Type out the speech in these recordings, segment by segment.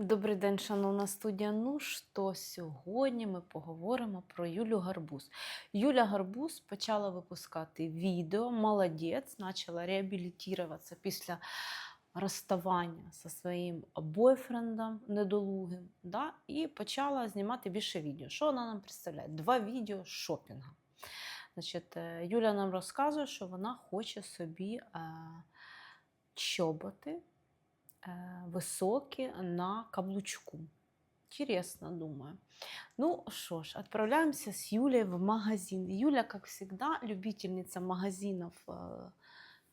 Добрий день, шановна студія. Ну що, сьогодні ми поговоримо про Юлю Гарбуз. Юля Гарбуз почала випускати відео, молодець, почала реабілітуватися після розставання зі своїм бойфрендом недолугим. Да? І почала знімати більше відео. Що вона нам представляє? Два відео шопінгу. Значить, е, Юля нам розказує, що вона хоче собі е, чоботи високі на каблучку. Интересно, думаю. Ну что ж, отправляемся с Юлей в магазин. Юля, как всегда, любительница магазинов э,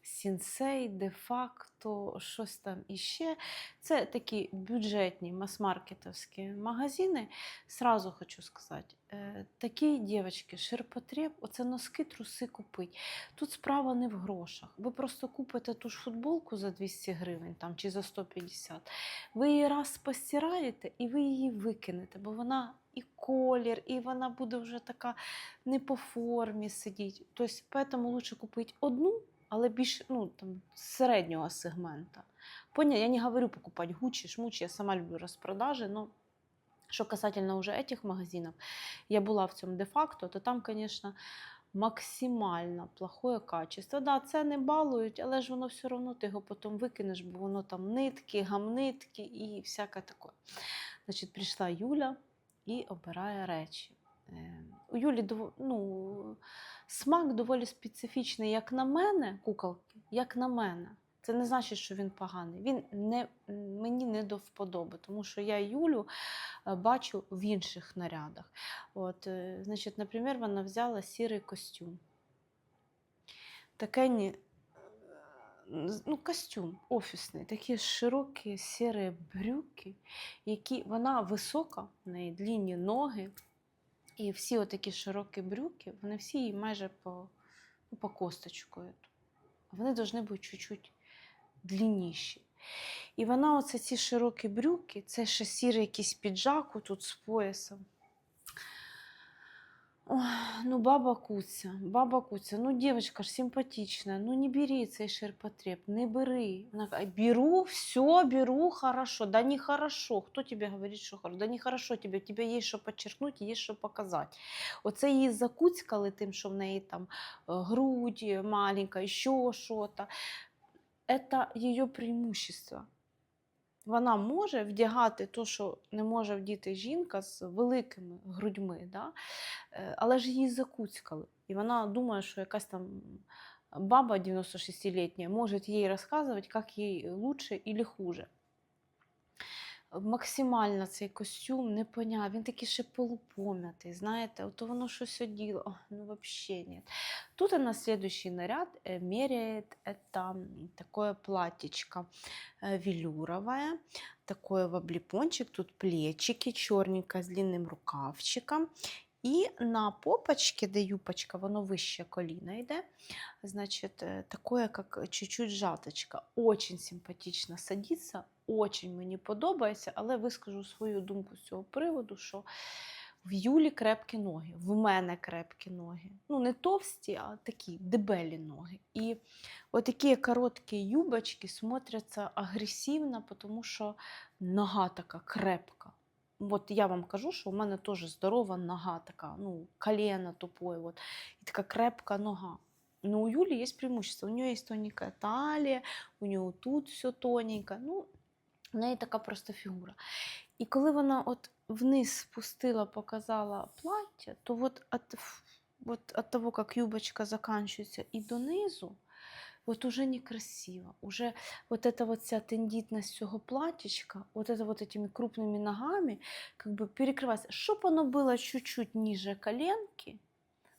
Сінсей, де-факто, щось там іще. Це такі бюджетні мас-маркетовські магазини. Сразу хочу сказати, е, такі дівчатки, ширпотреб, оце носки, труси купить. Тут справа не в грошах. Ви просто купите ту ж футболку за 200 гривень там, чи за 150. Ви її раз постираєте і ви її викинете, бо вона і колір, і вона буде вже така не по формі сидіти. Тобто, тому лучше купити одну, але більш ну, там, середнього сегмента. Понял? Я не говорю покупать Гуччи, шмучи, я сама люблю розпродажі, но що касательно уже этих магазинов, я була в цьому де-факто, то там, звісно, максимально плохое качество. Да, це не балують, але ж воно все одно ти його потім викинеш, бо воно там нитки, гамнитки і всяке таке. Значить, прийшла Юля і обирає речі. У Юлі ну, смак доволі специфічний, як на мене, куколки, як на мене. Це не значить, що він поганий. Він не, мені не до вподоби, тому що я Юлю е, бачу в інших нарядах. От, е, значить, наприклад, вона взяла сірий костюм. Таке ні, ну, костюм офісний, такі широкі сірі брюки, які вона висока, в неї длінні ноги. І всі отакі широкі брюки, вони всі майже по, ну, по косточку. вони повинні бути чуть-чуть длинніші. І вона, оце ці широкі брюки, це ще сірий якийсь піджак тут з поясом. Ну, баба Куця, баба Куця, ну, дівчинка ж симпатична, ну не бери цей ширпотреб, не бери. Вона каже, беру, все, беру, хорошо. Да не хорошо. Хто тебе говорить, що хорошо? Да не хорошо тебе, тебе є що підчеркнути, є що показати. Оце її закуцькали тим, що в неї там е, грудь маленька, ще що-то. Це її преимущество. Вона може вдягати те, що не може вдіти жінка з великими грудьми, да? Е, але ж її закуцькали. І вона думає, що якась там баба 96-літня може їй розказувати, як їй лучше або хуже Максимально цей костюм не поняв. Він такий ще полупом'ятий, знаєте, ото воно щось оділо. О, ну, взагалі ні. Тут она следующий наряд э, меряет. Это м, такое платьечко э, велюровое, такое в облепончик. Тут плечики, черненькое с длинным рукавчиком. І на попочці, де юпочка, воно вище коліна йде, значить, е, такое, як чуть-чуть жаточка. Очень симпатично садиться, очень мені подобається, але вискажу свою думку з цього приводу, що в Юлі крепкі ноги, в мене крепкі ноги. Ну, не товсті, а такі дебелі ноги. І отакі короткі юбочки смотряться агресивно, тому що нога така крепка. От я вам кажу, що у мене теж здорова нога така, ну, колено тупое, вот, і така крепка нога. Но у Юли есть преимущество. У нее есть тоненькая талия, у нее тут все тоненько. Ну, в неї така просто фігура. І коли вона от вниз спустила, показала плаття, то от от, от, от того, як юбочка заканчивается і донизу, вот уже некрасиво. Уже вот эта вот вся тендітність цього платьечка, вот это вот этими крупными ногами, как бы перекривається. Щоб воно було чуть-чуть ниже коленки,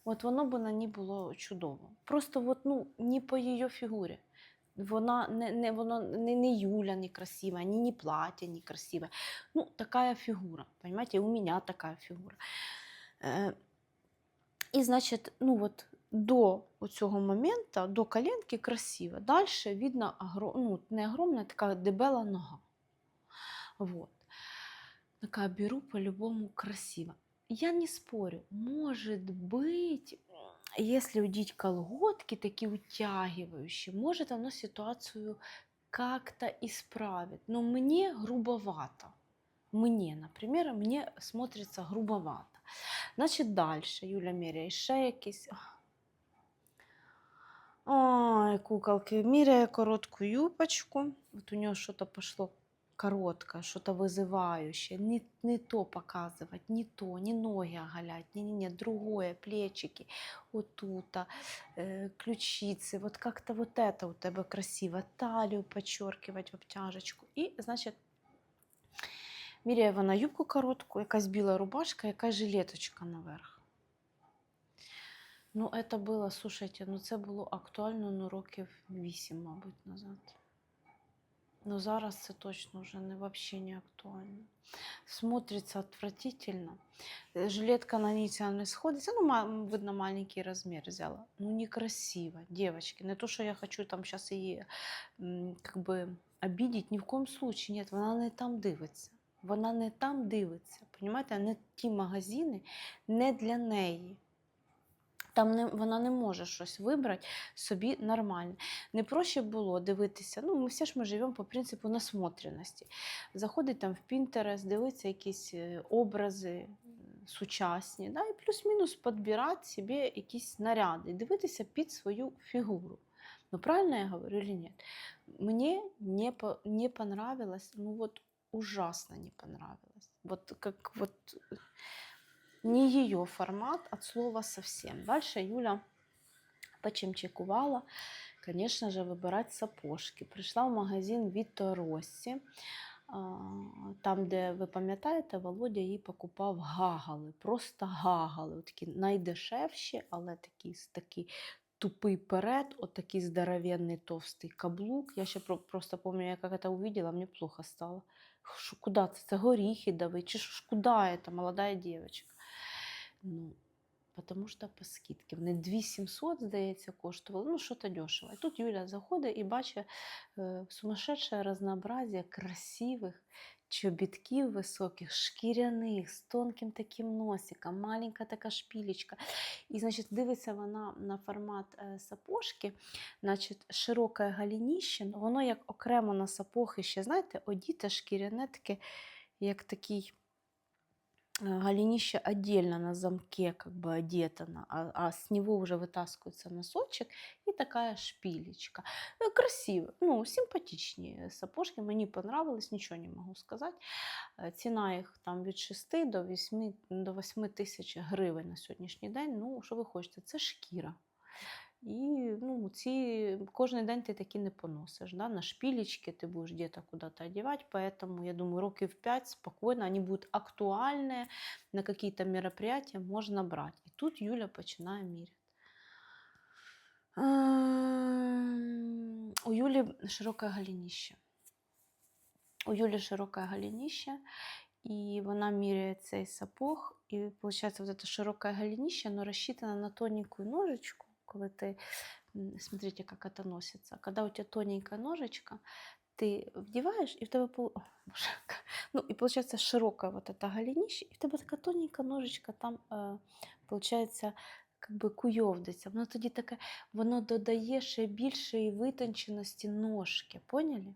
от воно б на ній було чудово. Просто вот, ну, не по її фігурі. Вона не, не, воно не, не Юля некрасивая, не, не платье некрасивое. Ну, такая фигура, понимаете, у меня такая фигура. Е, і, значить, ну вот до цього моменту, до коленки красиво. Далі видно ну, не огромна, така дебела нога. Вот. Такая беру по-любому красиво. Я не спорю, может быть, если удеть колготки такие утягивающие, может оно ситуацию как-то исправит. Но мне грубовато. мне, например, мне смотрится грубовато. Значить, далі Юля міряє ще якісь. Ой, куколки, міряє коротку юбочку. От у нього щось пошло короткое, что-то вызывающее. Не, не то показывать, не то, не ноги оголять, не-не-не, другое, плечики, вот тут, э, ключицы, вот как-то вот это у тебе красиво, талию подчеркивать в обтяжечку. І, значить, міряє вона юбку коротку, якась біла рубашка, якась жилеточка наверх. Ну, це було, слушайте, ну це було актуально ну, років 8, мабуть, назад. Ну, зараз це точно вже не, вообще не актуально. Смотрится отвратительно. Э, Жилетка на ця не сходиться. Ну, видно, маленький размер взяла. Ну, некрасиво, девочки. Не то, що я хочу там сейчас її как бы обидеть, ні в коем случае. Нет, вона не там дивиться. Вона не там дивиться. Понимаєте, не ті магазини не для неї. Там не, вона не може щось вибрати собі нормально. Не проще було дивитися. Ну, ми всі ж ми живемо по принципу насмотреності. Заходить там в Pinterest, дивитися якісь е, образи сучасні, да, і плюс-мінус підбирати собі якісь наряди, дивитися під свою фігуру. Ну, правильно я говорю или нет? Мне не, по, не понравилось, ну вот ужасно не понравилось. Вот как вот не ее формат от слова совсем. Дальше Юля почемчикувала, конечно же, выбирать сапожки. Прийшла в магазин Віто Россі, там, де ви пам'ятаєте, Володя їй покупав гагали, просто гагали, такі найдешевші, але такі, такий тупий перед, от такий здоровенний товстий каблук. Я ще просто пам'ятаю, як я це увидела, мені плохо стало. Куди це? Це горіхи давить, чи ж куди це, молода дівчинка? Ну, Потому що по скидці. Вони 2700, здається, коштували. Ну, що то дешево. І тут Юля заходить і бачить е, сумасшедше разнообразие красивих чобітків високих, шкіряних, з тонким таким носиком, маленька така шпілечка. І, значить, дивиться вона на формат е, сапожки, значить, широке галініще, воно як окремо на сапоги ще, знаєте, одіте шкіряне таке, як такий э, голенище отдельно на замке как бы одето, на- а, а с него уже вытаскивается носочек и такая шпилечка. Э, Красиво, ну, симпатичні сапожки, мені понравилось, нічого не можу сказати. Е, Ціна їх там від 6 до 8, до 8 тисяч гривень на сьогоднішній день. Ну, що ви хочете, це шкіра. І ну, ці кожен день ти такі не поносиш. Да? На шпилечки ти будеш где-то куда-то одевать, поэтому, я думаю, років 5 спокойно, они будут актуальные, на какие-то мероприятия можно брать. І тут Юля починає міряти. Ем, У Юлі широке голенище. У Юлі широке голенище, і вона міряє цей сапог, і виходить, вот это широке голенище, оно рассчитано на тоненькую ножечку, коли ти, м, смотрите, как это носится. Когда у тебя тоненькая ножечка, ты вдеваешь, и в тебе пол... О, боже, как- ну, и получается широкое вот это голенище, и в тебе така тоненька ножечка там, е, получается, как би куйовдиться. Воно тоді таке, воно додає ще більшої витонченості ножки, поняли?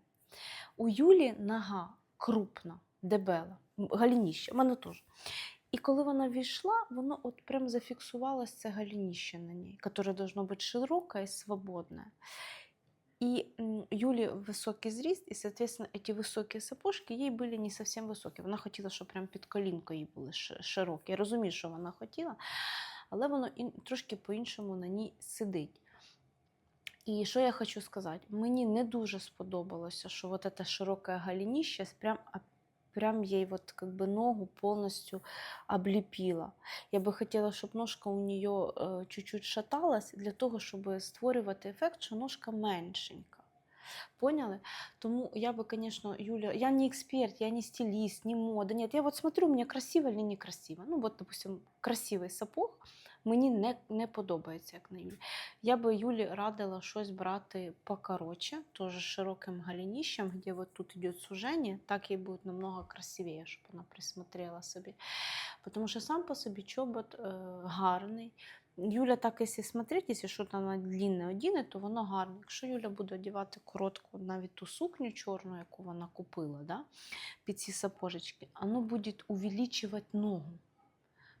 У Юлі нога крупна, дебела, м, голініще, в мене теж. І коли вона війшла, воно от прям зафіксувалось це голініще на ній, яке должно бути широке і свободне. И м, Юле высокий зріст, і, соответственно, эти високі сапожки їй були не совсем високі. Вона хотіла, щоб прям під колінкою їй були ши- широкі. Я розумію, що вона хотіла, але воно ін- трошки по-іншому на ній сидить. І що я хочу сказати? Мені не дуже сподобалося, що вот это широке голініще прям, а- прям їй вот как бы ногу повністю облепила. Я би хотіла, щоб ножка у нее е, чуть-чуть шаталась для того, щоб створювати ефект, що ножка меншенька. Поняли? Тому я бы, конечно, Юля, я не эксперт, я не стилист, не мода. Нет, я вот смотрю, мне красиво или некрасиво. Ну, вот, допустим, красивий сапог мені не, не подобається, як на Юлі. Я би Юлі радила щось брати покороче, теж широким голенищем, где вот тут идет сужение, так їй буде намного красивее, щоб вона присмотрела собі. Тому що сам по собі чобот е, гарний, Юля так, якщо смотреть, якщо щось вона длинне одіне, то воно гарне. Якщо Юля буде одягати коротку, навіть ту сукню чорну, яку вона купила, да, під ці сапожечки, воно буде увеличувати ногу.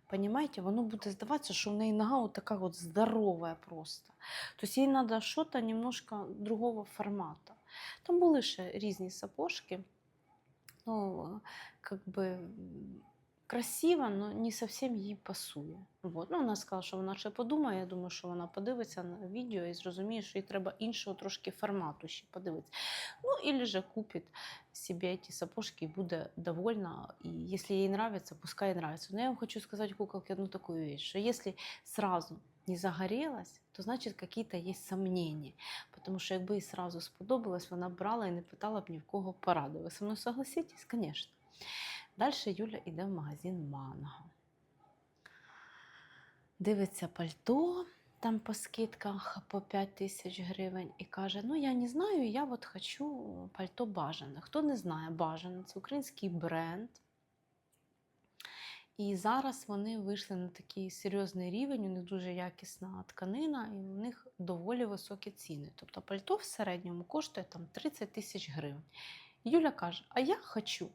Понимаете, воно буде здаватися, що в неї нога вот така вот здорова просто. Тобто їй треба щось немножко другого формату. Там були ще різні сапожки. Ну, как бы м, красиво, но не совсем їй пасує. Вот. Ну, вона сказала, що вона ще подумає. Я думаю, що вона подивиться на відео і зрозуміє, що їй треба іншого трошки формату ще подивитися. Ну, или же купить себе ці сапожки і буде довольна. І якщо їй нравится, пускай ей нравится. Но я вам хочу сказать, куколки, одну такую вещь, что если сразу не загорелась, то значит какие-то есть сомнения. Потому що якби їй сразу сподобалось, вона брала і не питала б ні в кого поради. Со мною согласитесь? Конечно. Далі Юля йде в магазин Манго. Дивиться пальто там по скидках по 5 тисяч гривень і каже: Ну, я не знаю, я от хочу пальто бажане. Хто не знає, бажане це український бренд. І зараз вони вийшли на такий серйозний рівень, у них дуже якісна тканина, і у них доволі високі ціни. Тобто пальто в середньому коштує там 30 тисяч гривень. Юля каже: А я хочу.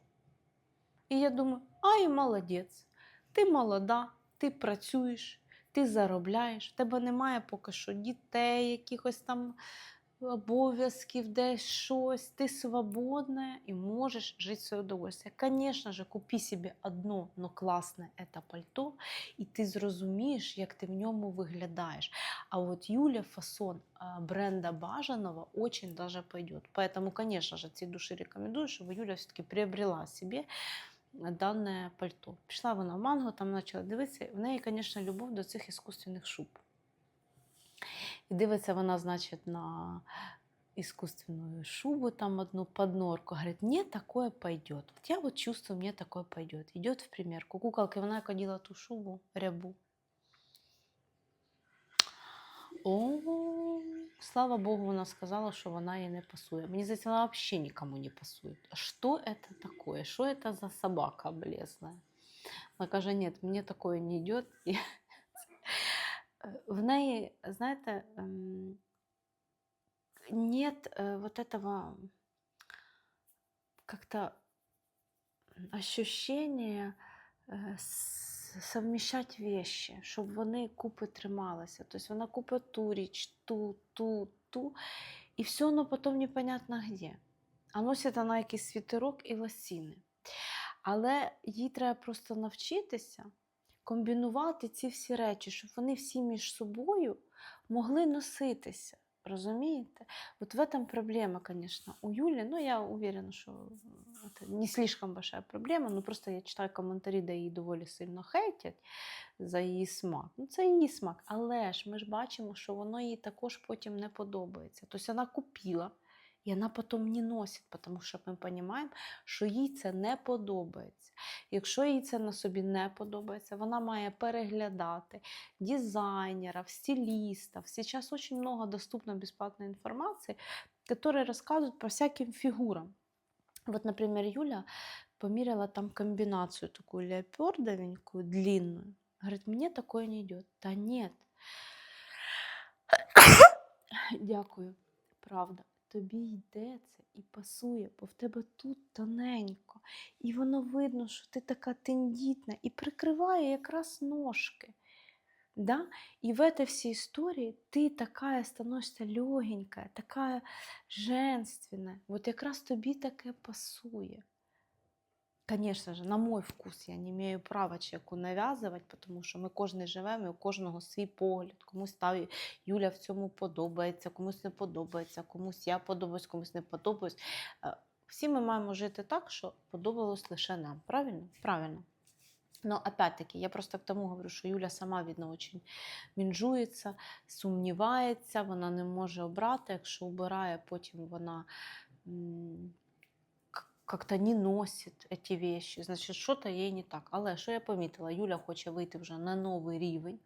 І я думаю, ай, молодець, ти молода, ти працюєш, ти заробляєш, в тебе немає поки що дітей, якихось там обов'язків, десь щось, ти свободна і можеш жити своє удовольствие. Звісно ж, купи собі одно, но класне это пальто, і ти зрозумієш, як ти в ньому виглядаєш. А от Юля фасон бренда бажаного очень даже пойдет. Поэтому, конечно же, ці душі рекомендую, щоб Юля все-таки приобрела себе дане пальто. Пішла вона в манго, там почала дивитися. В неї, звісно, любов до цих іскусственних шуб. І дивиться вона, значить, на искусственную шубу, там одну поднорку. Говорит, мне такое пойдет. Вот я вот чувствую, мне такое пойдет. Идет в примерку. Куколка, вона як оділа ту шубу, рябу. О, слава Богу, вона сказала, що вона їй не пасує. Мені здається, вона взагалі нікому не пасує. Що це таке? Що це за собака облезная? Вона каже, ні, мені такое не йде. І в неї, знаєте, ем, нет э, вот этого как-то ощущения с- совмещать вещи, щоб вони купи трималися. Тобто вона купить ту річ, ту, ту, ту, і все одно потім непонятно де. А носить вона якийсь світерок і лосіни. Але їй треба просто навчитися комбінувати ці всі речі, щоб вони всі між собою могли носитися. Розумієте? Вот в этом проблема, конечно, у Юли. Ну, я уверена, что это не слишком большая проблема. Ну, просто я читаю коментарі, де її доволі сильно хейтять за її смак. Ну, це її смак. Але ж ми ж бачимо, що воно їй також потім не подобається. Тобто вона купила, і вона потім не носить, тому що ми розуміємо, що їй це не подобається. Якщо їй це на собі не подобається, вона має переглядати дизайнеров, стилистов. Сейчас очень много доступно бесплатной информации, которые рассказывают по всяким фигурам. Вот, например, Юля померила там комбинацию такую леопардовенькую, длинную. Говорит, мне такое не идет. Да нет. Дякую, правда. Тобі йде це і пасує, бо в тебе тут тоненько. І воно видно, що ти така тендітна і прикриває якраз ножки. Да? И в этой всей истории ты такая становишься легенькая, такая женственная. Вот якраз тобі таке пасує. Конечно же, на мой вкус я не маю права чеку нав'язувати, тому що ми кожен живемо, і у кожного свій погляд. Комусь та Юля в цьому подобається, комусь не подобається, комусь я подобаюсь, комусь не подобаюсь. Е, Всі ми маємо жити так, що подобалось лише нам. Правильно? Правильно. Но опять-таки, я просто к тому говорю, що Юля сама видно очень мінжується, сумнівається, вона не може обрати. Якщо обирає, потім вона как-то не носить эти вещи, значить, що-то їй не так. Але що я помітила, Юля хоче вийти вже на новий рівень.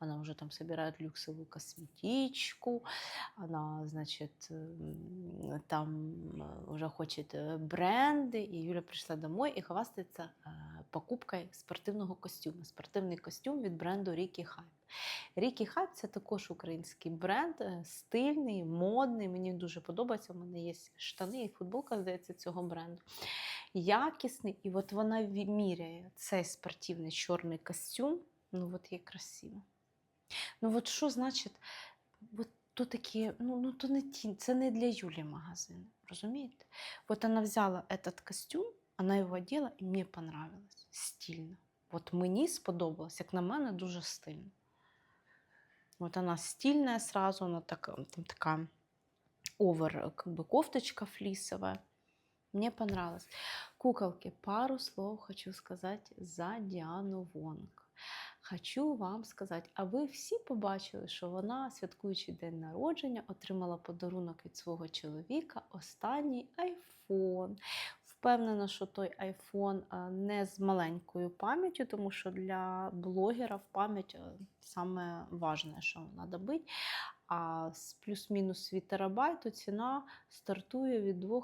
Она уже там собирает люксовую косметичку, она, значит, м, там э, уже хочет э, бренды. И Юля пришла домой и хвастается э, покупкою спортивного костюму. Спортивний костюм від бренду Рікі Хайп. Рікі Хайп це також український бренд, е, стильний, модний. Мені дуже подобається. У мене є штани і футболка, здається, цього бренду. Якісний. І от вона ві- міряє цей спортивний чорний костюм. Ну, от є красиво. Ну, от що значить, от то такі, ну, ну то не ті, це не для Юлі магазин, розумієте? От вона взяла этот костюм, вона його оділа, і мені понравилось. Стильно. От мені сподобалось, як на мене, дуже стильно. Вот она стильная сразу, она так, там такая овер, как бы кофточка флисовая. Мне понравилось. Куколки, пару слов хочу сказать за Діану Вонг. Хочу вам сказати, а ви всі побачили, що вона, святкуючи день народження, отримала подарунок від свого чоловіка останній айфон. Впевнена, що той айфон не з маленькою пам'яттю, тому що для блогера пам'ять а, саме важне, що треба бити. А з плюс-мінус свій терабайт, то ціна стартує від 2,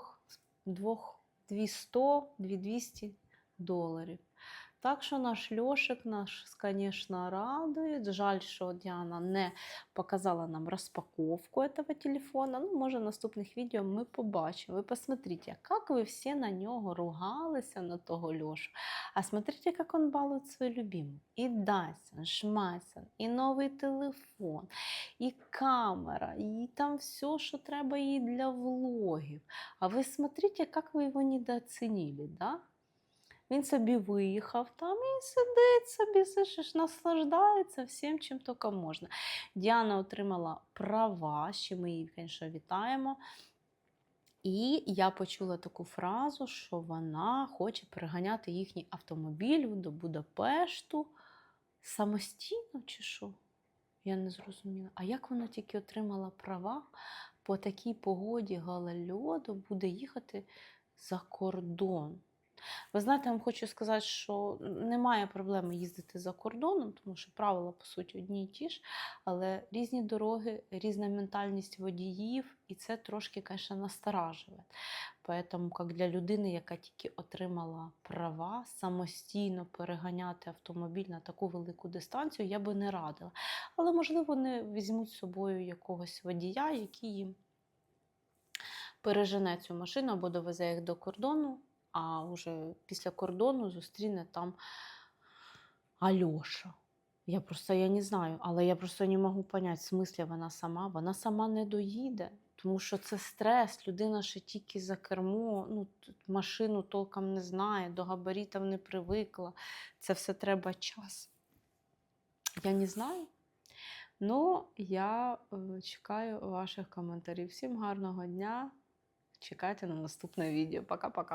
2 200-2200 доларів. Так що наш Льошик наш, звісно, радує. Жаль, що Діана не показала нам розпаковку этого телефона. Ну, може, в наступних відео ми побачимо. Ви посмотрите, як ви всі на нього ругалися, на того Льошу. А смотрите, як він балує свою любиму. І Dyson, Шмайсон, і новий телефон, і камера, і там все, що треба їй для влогів. А ви смотрите, як ви його недооцінили, да? Він собі виїхав там і сидить собі, слышиш, наслаждається всім, чим тільки можна. Діана отримала права, ще ми її, звісно, вітаємо. І я почула таку фразу, що вона хоче переганяти їхній автомобіль до Будапешту самостійно чи що? Я не зрозуміла. А як вона тільки отримала права по такій погоді галальоду буде їхати за кордон? Ви знаєте, я вам хочу сказати, що немає проблеми їздити за кордоном, тому що правила, по суті, одні й ті ж, але різні дороги, різна ментальність водіїв, і це трошки, звісно, насторажує. Поэтому, як для людини, яка тільки отримала права самостійно переганяти автомобіль на таку велику дистанцію, я би не радила. Але, можливо, вони візьмуть з собою якогось водія, який їм пережене цю машину або довезе їх до кордону а вже після кордону зустріне там Альоша. Я просто я не знаю, але я просто не можу поняти, в смислі вона сама. Вона сама не доїде, тому що це стрес. Людина ще тільки за кермо, ну, машину толком не знає, до габаритів не привикла. Це все треба час. Я не знаю. Ну, я е, чекаю ваших коментарів. Всім гарного дня. Чекайте на наступне відео. Пока-пока.